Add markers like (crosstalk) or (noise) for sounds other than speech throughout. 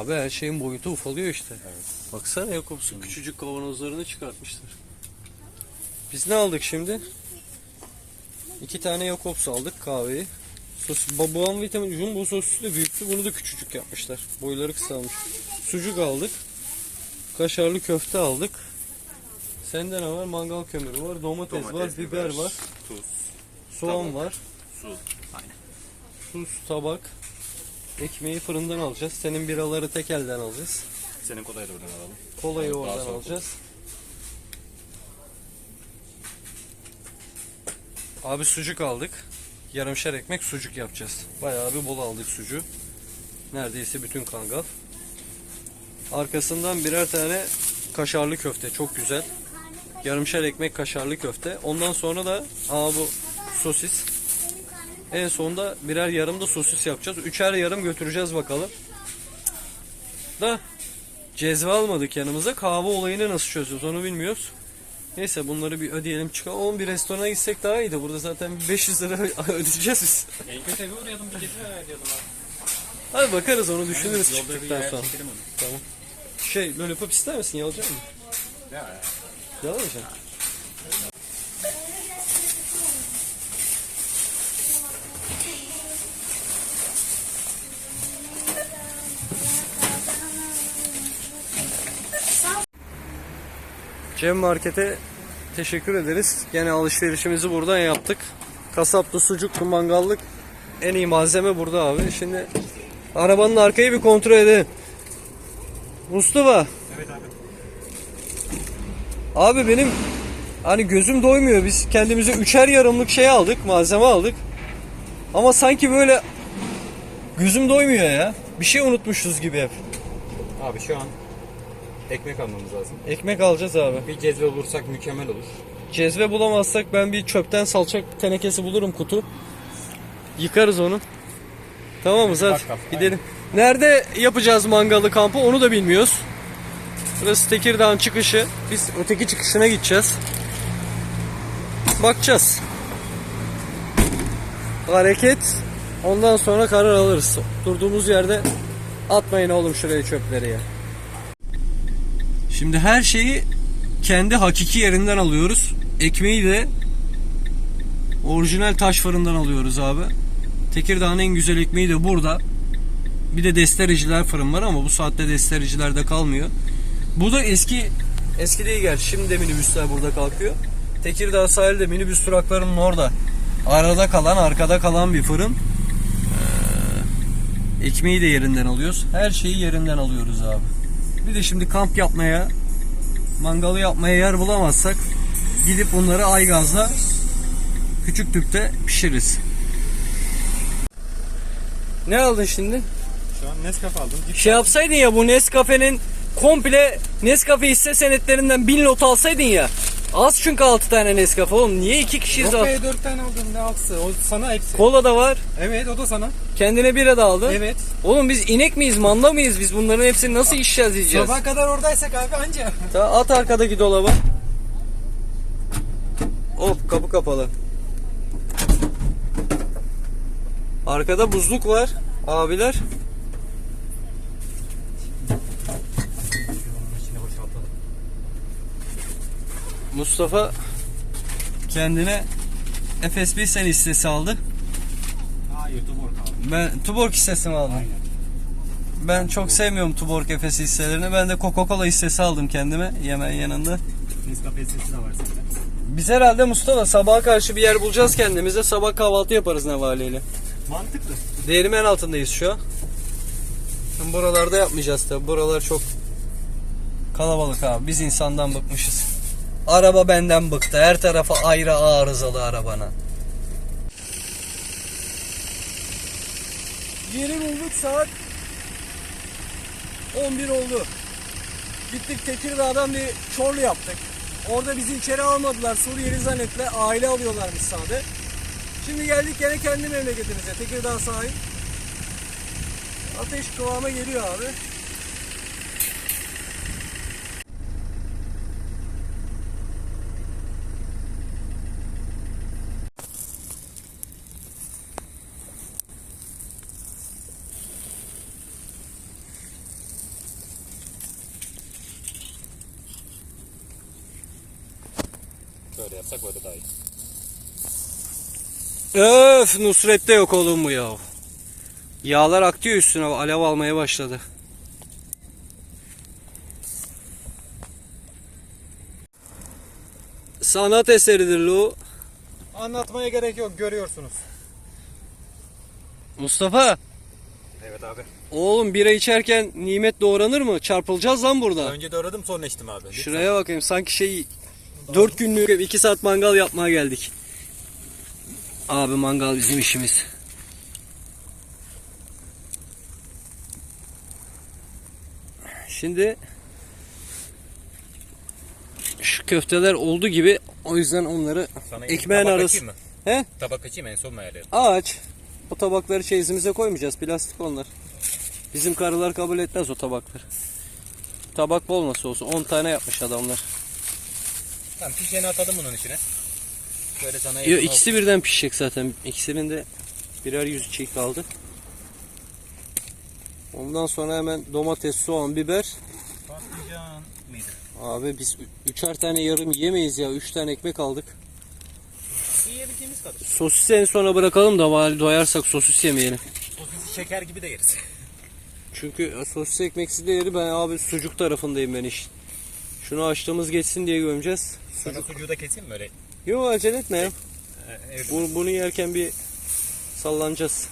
Abi her şeyin boyutu ufalıyor işte. Baksana Jakobs'un küçücük kavanozlarını çıkartmışlar. Biz ne aldık şimdi? İki tane Jakobs aldık kahveyi. Sos, babuan vitamin jumbo soslu da büyüktü. Bunu da küçücük yapmışlar. Boyları kısalmış. Sucuk aldık. Kaşarlı köfte aldık. Sende ne var? Mangal kömürü var. Domates, var, Domates, biber, var. Tuz, Soğan Tabak. var. su. Aynen. Tuz, tabak. Ekmeği fırından alacağız. Senin biraları tek elden alacağız. Senin kolayı da buradan alalım. Kolayı Daha oradan soğuk alacağız. Abi sucuk aldık. Yarımşar ekmek sucuk yapacağız. Bayağı bir bol aldık sucuğu. Neredeyse bütün kangal. Arkasından birer tane kaşarlı köfte. Çok güzel. Yarımşar ekmek kaşarlı köfte. Ondan sonra da aa bu sosis. En sonunda birer yarım da sosis yapacağız. Üçer yarım götüreceğiz bakalım. Da Cezve almadık yanımıza. Kahve olayını nasıl çözüyoruz onu bilmiyoruz. Neyse bunları bir ödeyelim çıkalım. Oğlum bir restorana gitsek daha iyiydi. Burada zaten 500 lira (laughs) ödeyeceğiz biz. En kötü evi uğrayalım bir gece diyordum abi. Hadi bakarız onu düşünürüz bir çıktıktan sonra. Tamam. Şey lollipop ister misin? Yalayacak mısın? Ya ya. Cem Market'e teşekkür ederiz. Gene alışverişimizi buradan yaptık. Kasaplı, sucuklu, mangallık en iyi malzeme burada abi. Şimdi arabanın arkayı bir kontrol edelim. Mustafa. Evet abi. Abi benim hani gözüm doymuyor. Biz kendimize üçer yarımlık şey aldık, malzeme aldık. Ama sanki böyle gözüm doymuyor ya. Bir şey unutmuşuz gibi hep. Abi şu an ekmek almamız lazım. Ekmek alacağız abi. Bir cezve bulursak mükemmel olur. Cezve bulamazsak ben bir çöpten salça tenekesi bulurum kutu. Yıkarız onu. Tamam mı? Hadi Bakkal, gidelim. Nerede yapacağız mangalı kampı onu da bilmiyoruz. Burası Tekirdağ'ın çıkışı. Biz öteki çıkışına gideceğiz. Bakacağız. Hareket. Ondan sonra karar alırız. Durduğumuz yerde atmayın oğlum şuraya çöpleri ya. Şimdi her şeyi kendi hakiki yerinden alıyoruz. Ekmeği de orijinal taş fırından alıyoruz abi. Tekirdağ'ın en güzel ekmeği de burada. Bir de destericiler fırın var ama bu saatte destericilerde kalmıyor. Bu da eski eski değil gerçi. Şimdi de minibüsler burada kalkıyor. Tekirdağ sahilde minibüs duraklarının orada. Arada kalan, arkada kalan bir fırın. Ee, ekmeği de yerinden alıyoruz. Her şeyi yerinden alıyoruz abi. Bir de şimdi kamp yapmaya, mangalı yapmaya yer bulamazsak gidip bunları aygazla küçük tüpte pişiririz. Ne aldın şimdi? Şu an Nescafe aldım. Cips Şey yapsaydın ya bu Nescafe'nin komple Nescafe hisse senetlerinden 1000 lot alsaydın ya. Az çünkü 6 tane Nescafe oğlum. Niye 2 kişiyiz? Yok al- be 4 tane aldım ne aksı. O sana hepsi. Kola da var. Evet o da sana. Kendine bira da aldın. Evet. Oğlum biz inek miyiz, manda mıyız? Biz bunların hepsini nasıl içeceğiz yiyeceğiz? Sabah kadar oradaysak abi anca. Ta at arkadaki dolaba. Hop kapı kapalı. Arkada buzluk var abiler. Mustafa kendine Efes sen hissesi aldı. Hayır Tuborg aldım. Ben Tuborg hissesi mi aldım? Aynen. Ben çok sevmiyorum Tuborg Efes hisselerini. Ben de Coca-Cola hissesi aldım kendime yemen yanında. Nescafe sesi de var sende. Biz herhalde Mustafa sabaha karşı bir yer bulacağız kendimize. Sabah kahvaltı yaparız Nevale Mantıklı. Değirmen altındayız şu an. Buralarda yapmayacağız tabi. Buralar çok kalabalık abi. Biz insandan bıkmışız. Araba benden bıktı. Her tarafa ayrı arızalı arabana. Yeri bulduk saat 11 oldu. Gittik Tekirdağ'dan bir Çorlu yaptık. Orada bizi içeri almadılar. Suriyeli zannettiler. Aile alıyorlarmış sade. Şimdi geldik gene kendi memleketimize. Tekirdağ sahil. Ateş kıvama geliyor abi. Böyle yapsak böyle daha iyi. Öf Nusret'te yok oğlum bu ya. Yağlar aktı ya üstüne alev almaya başladı. Sanat eseridir lu. Anlatmaya gerek yok görüyorsunuz. Mustafa Evet abi. oğlum bira içerken nimet doğranır mı? Çarpılacağız lan burada. Önce doğradım sonra içtim abi. Lütfen. Şuraya bakayım sanki şey 4 günlük 2 saat mangal yapmaya geldik. Abi mangal bizim işimiz. Şimdi şu köfteler oldu gibi o yüzden onları Sana ekmeğin tabak arası. mı? He? Tabak açayım en son mu ayarlayalım? Ağaç. O tabakları çeyizimize koymayacağız. Plastik onlar. Bizim karılar kabul etmez o tabakları. Tabak bol nasıl olsun. 10 tane yapmış adamlar. Tamam pişeni atalım bunun içine. Böyle sana Yo, ikisi birden pişecek zaten. İkisinin de birer yüz çiğ kaldı. Ondan sonra hemen domates, soğan, biber. olsun. Patlıcan mıydı? Abi biz üçer tane yarım yemeyiz ya. Üç tane ekmek aldık. Yiyebildiğimiz kadar. Sosisi en sona bırakalım da bari doyarsak sosis yemeyelim. Sosisi şeker gibi de yeriz. (laughs) Çünkü sosis ekmeksiz de yeri ben abi sucuk tarafındayım ben iş. Şunu açtığımız geçsin diye gömeceğiz. Sana sucuğu da keseyim mi öyle? Yok acele etme ya. Ee, evet. Bu- Bunu yerken bir sallanacağız.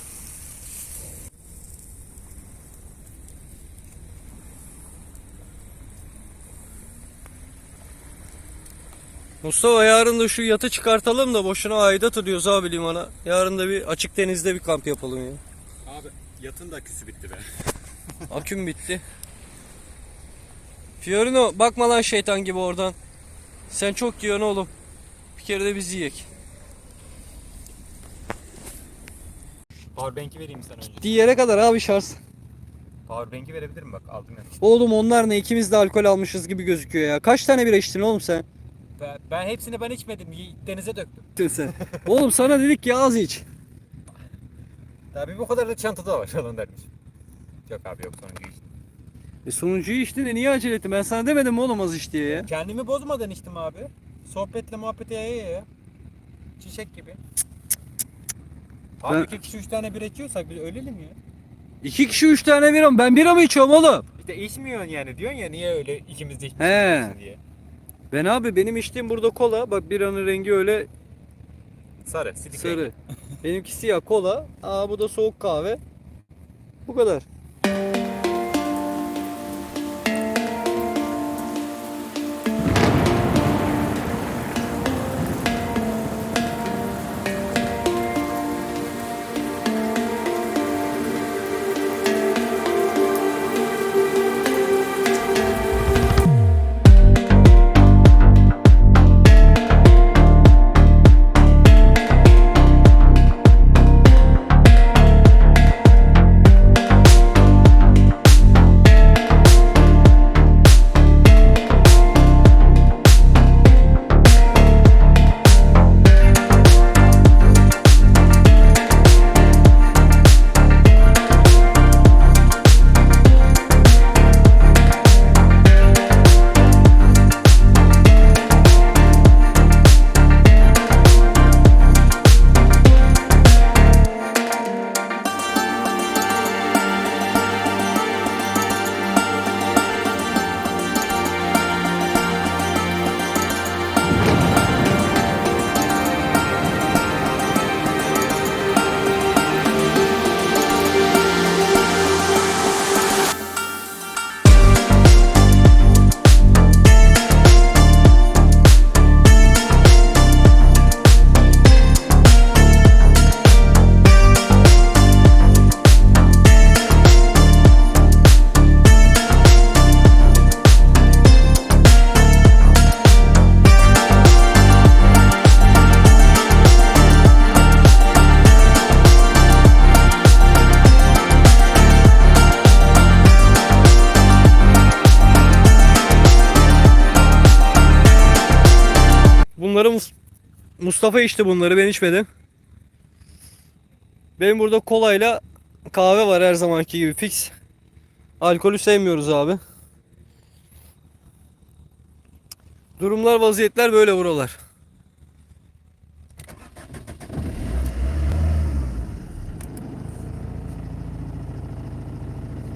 Mustafa yarın da şu yatı çıkartalım da boşuna aidat ödüyoruz abi limana. Yarın da bir açık denizde bir kamp yapalım ya. Abi yatın da aküsü bitti be. Aküm bitti. Fiorino bakma lan şeytan gibi oradan. Sen çok diyorsun oğlum. Bir kere de biz yiyek. Powerbank'i vereyim sana önce. Diğere kadar abi şarj. Powerbank'i verebilirim bak aldım ya. Oğlum onlar ne ikimiz de alkol almışız gibi gözüküyor ya. Kaç tane bira içtin oğlum sen? Ben, ben hepsini ben içmedim. y- Denize döktüm. sen. oğlum sana dedik ki az iç. Tabii bu kadar da çantada var falan dermiş. Yok abi yok sonuncu içtim. E sonuncuyu içtin niye acele ettin? Ben sana demedim mi oğlum az iç diye ya. Kendimi bozmadan içtim abi. Sohbetle muhabbete yaya yaya. Çiçek gibi. Abi Ben- iki kişi üç tane bira içiyorsak biz ölelim ya. İki kişi üç tane bira mı? Ben bira mı içiyorum oğlum? İşte içmiyorsun yani diyorsun ya niye öyle ikimiz de He. içmiyorsun diye. Ben abi benim içtiğim burada kola. Bak biranın rengi öyle Sarı. sidik sarı. Benimki siyah kola. Aa bu da soğuk kahve. Bu kadar. Bunları Mustafa içti bunları ben içmedim. Benim burada kolayla kahve var her zamanki gibi fix. Alkolü sevmiyoruz abi. Durumlar vaziyetler böyle buralar.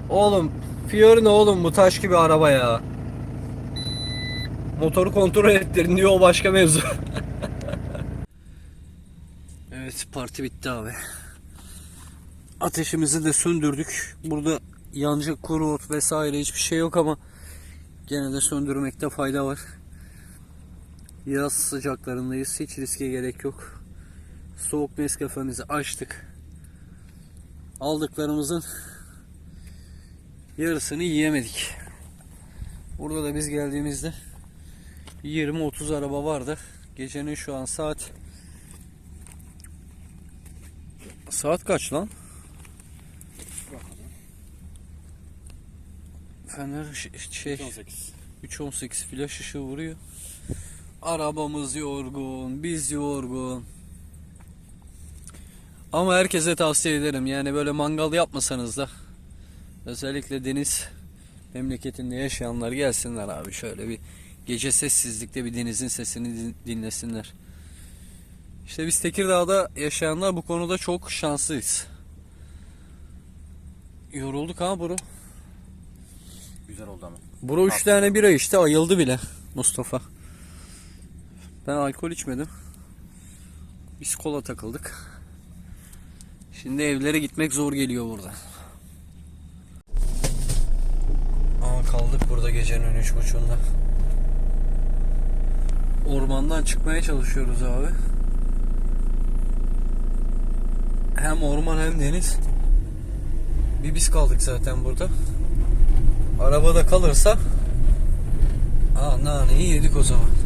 Oğlum Fiorino oğlum bu taş gibi araba ya. Motoru kontrol ettirin diyor o başka mevzu. (laughs) evet parti bitti abi. Ateşimizi de söndürdük. Burada yanacak kuru ot vesaire hiçbir şey yok ama gene de söndürmekte fayda var. Yaz sıcaklarındayız. Hiç riske gerek yok. Soğuk Nescafe'mizi açtık. Aldıklarımızın yarısını yiyemedik. Burada da biz geldiğimizde 20-30 araba vardı. Gecenin şu an saat Saat kaç lan? Fener şey 3.18 flash ışığı vuruyor. Arabamız yorgun, biz yorgun. Ama herkese tavsiye ederim. Yani böyle mangal yapmasanız da özellikle deniz memleketinde yaşayanlar gelsinler abi şöyle bir gece sessizlikte bir denizin sesini din- dinlesinler. İşte biz Tekirdağ'da yaşayanlar bu konuda çok şanslıyız. Yorulduk ha bro. Güzel oldu ama. Bro 3 tane bira içti ayıldı bile Mustafa. Ben alkol içmedim. Biz kola takıldık. Şimdi evlere gitmek zor geliyor burada. Ama kaldık burada gecenin üç buçuğunda. Ormandan çıkmaya çalışıyoruz abi. Hem orman hem deniz. Bir biz kaldık zaten burada. Arabada kalırsa Aa naneyi yedik o zaman.